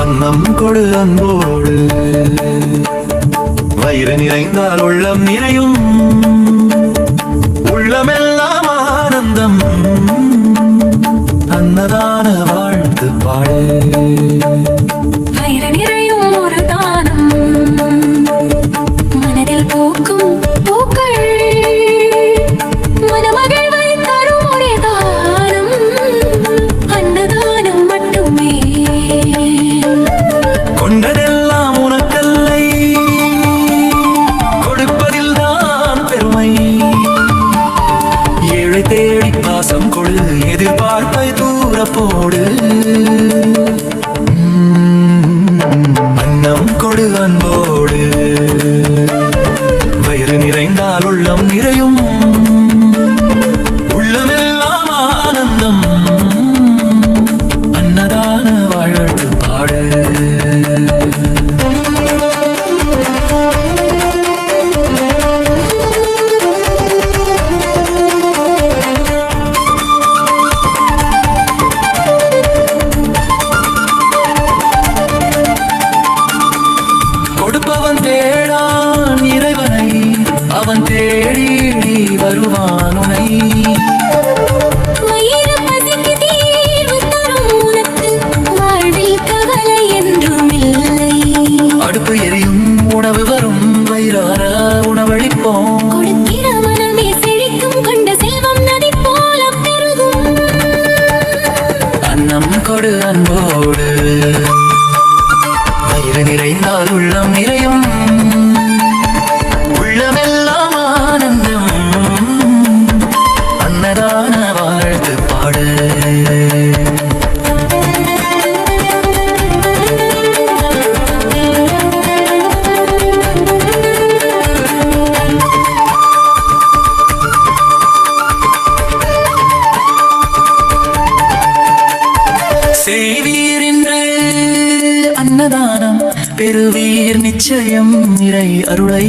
அன்னம் கொடு அன்போடு. வயிறு நிறைந்தால் உள்ளம் நிறையும். உள்ளமெல்லாம் ஆனந்தம். அன்னதான வாழ்த்து பாடு. எதிர்பார்ப்பை தூர போடு. உம், அன்னம் கொடு அன்போடு. வயிறு நிறைந்தால் உள்ளம் நிறையும். உள்ளமெல்லாம் ஆனந்தம். அன்னதான வாழ்த்து பாடு. இல்லை அடுப்பு எரியும் உணவு வரும் வயிறார உணவளிப்போம். அன்னம் கொடு அன்போடு. வயிறு நிறைந்தால் உள்ளம் நிறையும் செய்வீர் என்று அன்னதானம் பெறுவீர். நிச்சயம் நிறை அருளை.